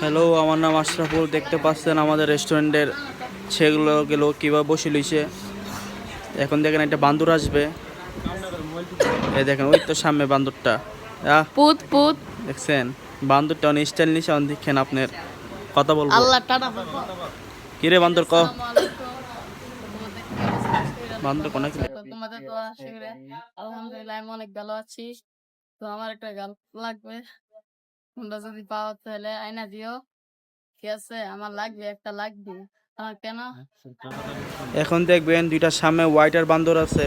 Hello আমার নাম আশরাফুল। দেখতে পাচ্ছেন আমাদের রেস্টুরেন্টের সেগুলো গেলো কীভাবে বসে লইছে। এখন দেখেন একটা বান্দর আসবে। এই দেখেন ওই তো সামনে বান্দরটা। পুত পুত। দেখছেন? বান্দরটা অনেক স্টাইল নিছে অনেক দেখেন আপনার কথা বলব। আল্লাহ কিরে বান্দর ক? বান্দর কোনা কি তোমাদের তো আলহামদুলিল্লাহ আমি অনেক ভালো আছি। তো আমার একটা গান লাগবে। তোমরা যদি পাও তাহলে আইনা দিও। ঠিক আছে? আমার লাগবে একটা লাগবে। কেন? এখন দেখবেন দুইটা সামনে হোয়াইটার বান্দর আছে।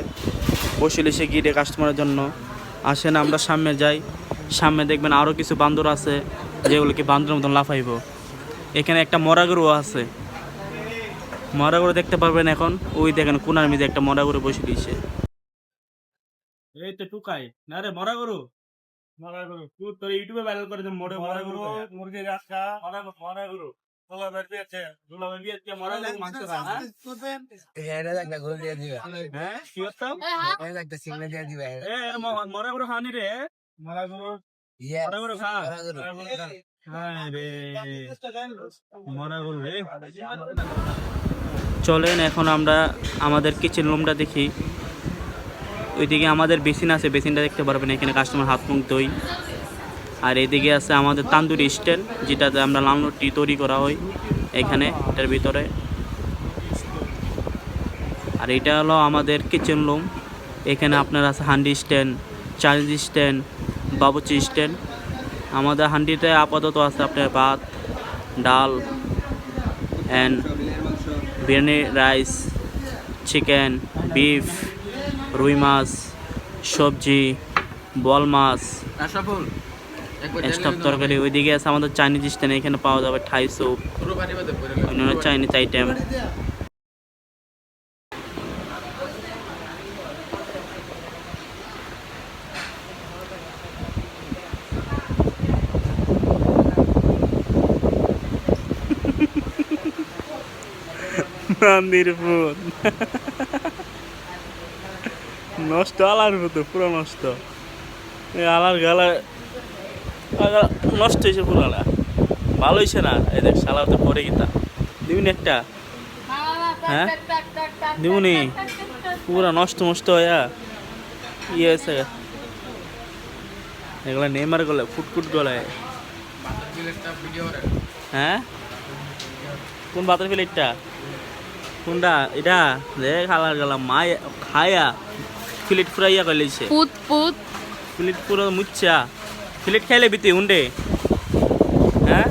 বসে লিসে গিয়ে কাস্টমারের জন্য। আসেন আমরা সামনে যাই। সামনে দেখবেন আরও কিছু বান্দর আছে যেগুলোকে বান্দরের মতন লাফাইব। এখানে একটা মরা গরু আছে। মরা গরু দেখতে পারবেন এখন। ওই দেখেন কোনার মধ্যে একটা মরা গরু বসে দিয়েছে এই তো টুকাই। না রে মরা গরু মরা গরু। তুই তোর ইউটিউবে ভাইরাল করে যে মরে মরা গরু মরা গরু। গরু হ্যাঁ? হ্যাঁ? রে। মরা গরু। ইয়ে মরা গরু খা। মরা গরু। হ্যাঁ রে। মরা গরু চলেন এখন আমরা আমাদের কিচেন রুমটা দেখি। ওইদিকে আমাদের বেসিন আছে, বেসিনটা দেখতে পারবেন, এখানে কাস্টমার হাত মুখ দই আর এদিকে আছে আমাদের তান্দুরি স্ট্যান্ড, যেটাতে আমরা লাল রুটি তৈরি করা হয় এখানে, এটার ভিতরে। আর এটা হলো আমাদের কিচেন রুম এখানে আপনার আছে হান্ডি স্ট্যান্ড চাইনিজ স্ট্যান্ড বাবুচি স্ট্যান্ড। আমাদের হান্ডিতে আপাতত আছে আপনার ভাত, ডাল and biryani rice chicken beef রুই মাছ সবজি বল মাছ স্টাফ তরকারি। ওইদিকে আছে আমাদের চাইনিজ স্ট্যান্ড এখানে পাওয়া যাবে ঠাই স্যুপ অন্যান্য চাইনিজ আইটেম মন্দির ফুল নষ্ট, আলার মতো, পুরো নষ্ট। আলার গালা নষ্ট হয়েছে পুরো আলা ভালো হয়েছে না? এই দেখ, শালা তো পরে গিতা। দিবি একটা? হ্যাঁ? দিবনি পুরা নষ্ট নষ্ট হয়া। ইয়ে আছে এগুলা নেমার গলে ফুটফুট গলে হ্যাঁ? কোন বাতের প্লেটটা? কোনটা? এটা? দেখ খালার গেলাম মায়, খায়া। প্লেট ফুরাইয়া কইলেছে পুত পুত ফিলেট পুরো মুচ্ছা ফিলেট খাইলে বিতে উন্ডে হ্যাঁ